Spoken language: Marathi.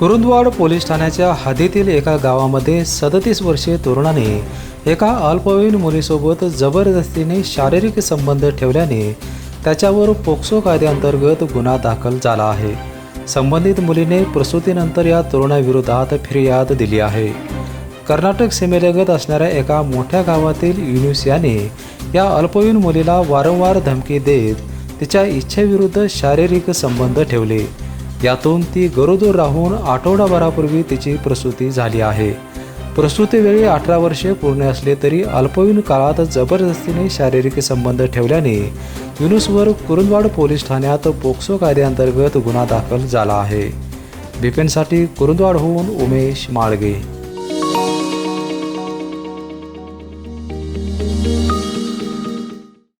कुरुंदवाड पोलीस ठाण्याच्या हद्दीतील एका गावामध्ये सदतीस वर्षीय तरुणाने एका अल्पवयीन मुलीसोबत जबरदस्तीने शारीरिक संबंध ठेवल्याने त्याच्यावर पोक्सो कायद्याअंतर्गत गुन्हा दाखल झाला आहे. संबंधित मुलीने प्रसूतीनंतर या तरुणाविरोधात फिर्याद दिली आहे. कर्नाटक सीमेलगत असणाऱ्या एका मोठ्या गावातील युनुस याने या अल्पवयीन मुलीला वारंवार धमकी देत तिच्या इच्छेविरुद्ध शारीरिक संबंध ठेवले. यातून ती गरोदर राहून आठवडाभरापूर्वी तिची प्रसूती झाली आहे. प्रसूतीवेळी अठरा वर्षे पूर्ण असले तरी अल्पवयीन काळात जबरदस्तीने शारीरिक संबंध ठेवल्याने युनुसवर कुरुंदवाड पोलीस ठाण्यात पोक्सो कायद्याअंतर्गत गुन्हा दाखल झाला आहे. बिपिनसाठी कुरुंदवाडहून उमेश माळगे.